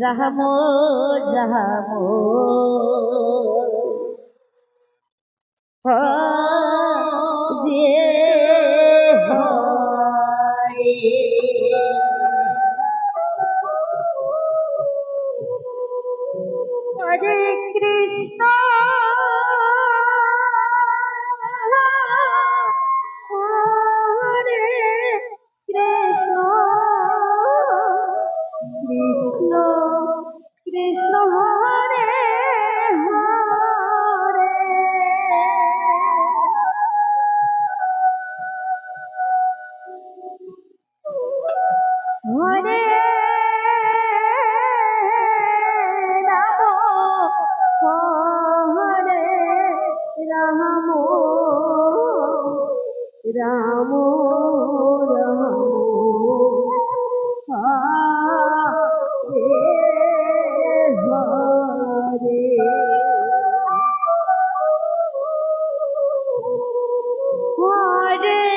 রাম রাম হরে হরে কৃষ্ণ। রাম রাম হরে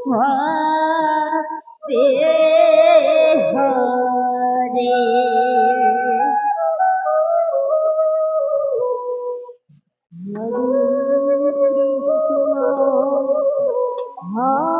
হরে হরে হরে কৃষ্ণ হরে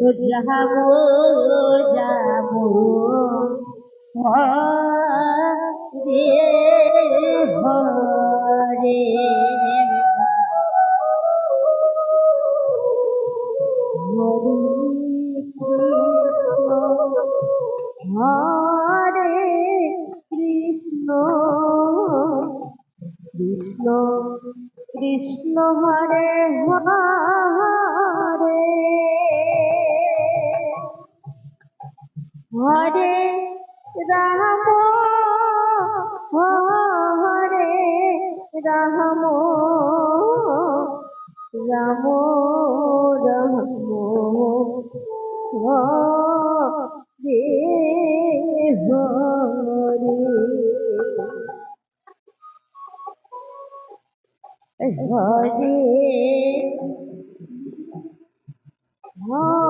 হরে হরে হরে হরে রাম হরে রাম রাম রাম হরে হরে হরে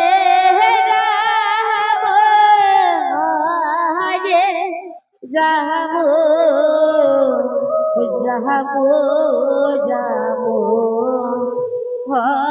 রাম যাব রাম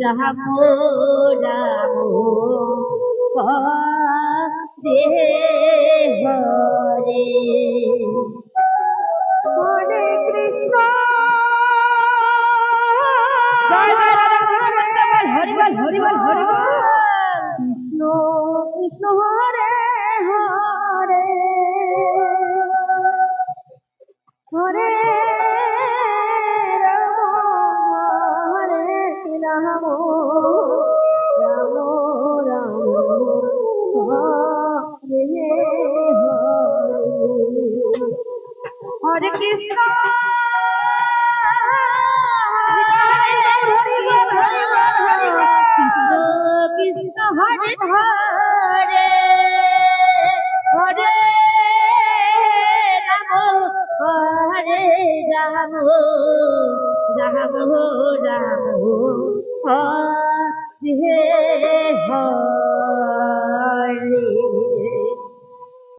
রাম রাম হরে হরে হরে কৃষ্ণ জয় জয় রাধা কৃষ্ণ হরি বল হরি বল হরি বল কৃষ্ণ কৃষ্ণ হরে হরে হরে হরে কৃষ্ণ